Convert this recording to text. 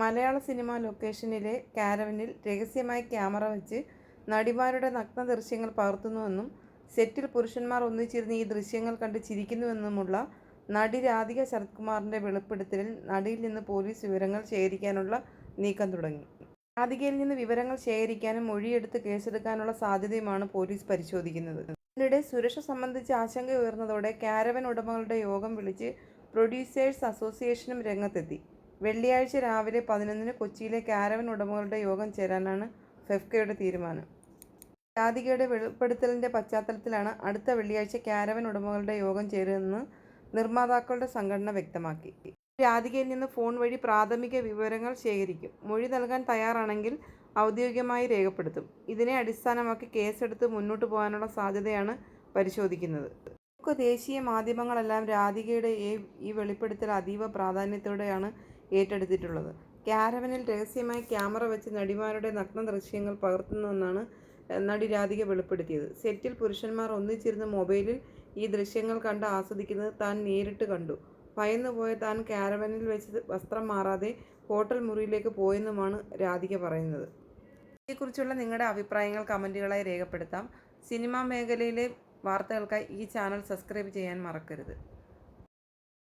മലയാള cinema ലൊക്കേഷനിലെ കാരവനിൽ രഹസ്യമായി camera വെച്ച് നടിമാരുടെ നഗ്ന ദൃശ്യങ്ങൾ പകർത്തുന്നുവെന്നും സെറ്റിൽ പുരുഷന്മാർ ഒന്നിച്ചിരുന്ന് ഈ ദൃശ്യങ്ങൾ കണ്ട് ചിരിക്കുന്നുവെന്നുമുള്ള നടി രാധിക ശരത്കുമാറിന്റെ വെളിപ്പെടുത്തലിൽ നടിയിൽ നിന്ന് പോലീസ് വിവരങ്ങൾ ശേഖരിക്കാനുള്ള നീക്കം തുടങ്ങി. രാധികയിൽ നിന്ന് വിവരങ്ങൾ ശേഖരിക്കാനും മൊഴിയെടുത്ത് കേസെടുക്കാനുള്ള സാധ്യതയുമാണ് പോലീസ് പരിശോധിക്കുന്നത്. ഇതിനിടെ സുരക്ഷ സംബന്ധിച്ച് ആശങ്ക ഉയർന്നതോടെ കാരവൻ ഉടമകളുടെ യോഗം വിളിച്ച് പ്രൊഡ്യൂസേഴ്സ് അസോസിയേഷനും രംഗത്തെത്തി. വെള്ളിയാഴ്ച രാവിലെ പതിനൊന്നിന് കൊച്ചിയിലെ കാരവൻ ഉടമകളുടെ യോഗം ചേരാനാണ് ഫെഫ്കയുടെ തീരുമാനം. രാധികയുടെ വെളിപ്പെടുത്തലിന്റെ പശ്ചാത്തലത്തിലാണ് അടുത്ത വെള്ളിയാഴ്ച കാരവൻ ഉടമകളുടെ യോഗം ചേരുന്നതെന്ന് നിർമ്മാതാക്കളുടെ സംഘടന വ്യക്തമാക്കി. രാധികയിൽ നിന്ന് ഫോൺ വഴി പ്രാഥമിക വിവരങ്ങൾ ശേഖരിക്കും. മൊഴി നൽകാൻ തയ്യാറാണെങ്കിൽ ഔദ്യോഗികമായി രേഖപ്പെടുത്തും. ഇതിനെ അടിസ്ഥാനമാക്കി കേസെടുത്ത് മുന്നോട്ട് പോകാനുള്ള സാധ്യതയാണ് പരിശോധിക്കുന്നത്. ദേശീയ മാധ്യമങ്ങളെല്ലാം രാധികയുടെ ഈ വെളിപ്പെടുത്തൽ അതീവ പ്രാധാന്യത്തോടെയാണ് ഏറ്റെടുത്തിട്ടുള്ളത്. ക്യാരവനിൽ രഹസ്യമായി ക്യാമറ വെച്ച് നടിമാരുടെ നഗ്ന ദൃശ്യങ്ങൾ പകർത്തുന്നുവെന്നാണ് നടി രാധിക വെളിപ്പെടുത്തിയത്. സെറ്റിൽ പുരുഷന്മാർ ഒന്നിച്ചിരുന്ന് മൊബൈലിൽ ഈ ദൃശ്യങ്ങൾ കണ്ട് ആസ്വദിക്കുന്നത് താൻ നേരിട്ട് കണ്ടു. ഭയന്നുപോയ താൻ ക്യാരവനിൽ വെച്ച് വസ്ത്രം മാറാതെ ഹോട്ടൽ മുറിയിലേക്ക് പോയെന്നുമാണ് രാധിക പറയുന്നത്. ഇതേക്കുറിച്ചുള്ള നിങ്ങളുടെ അഭിപ്രായങ്ങൾ കമന്റുകളായി രേഖപ്പെടുത്താം. സിനിമാ മേഖലയിലെ വാർത്തകൾക്കായി ഈ ചാനൽ സബ്സ്ക്രൈബ് ചെയ്യാൻ മറക്കരുത്.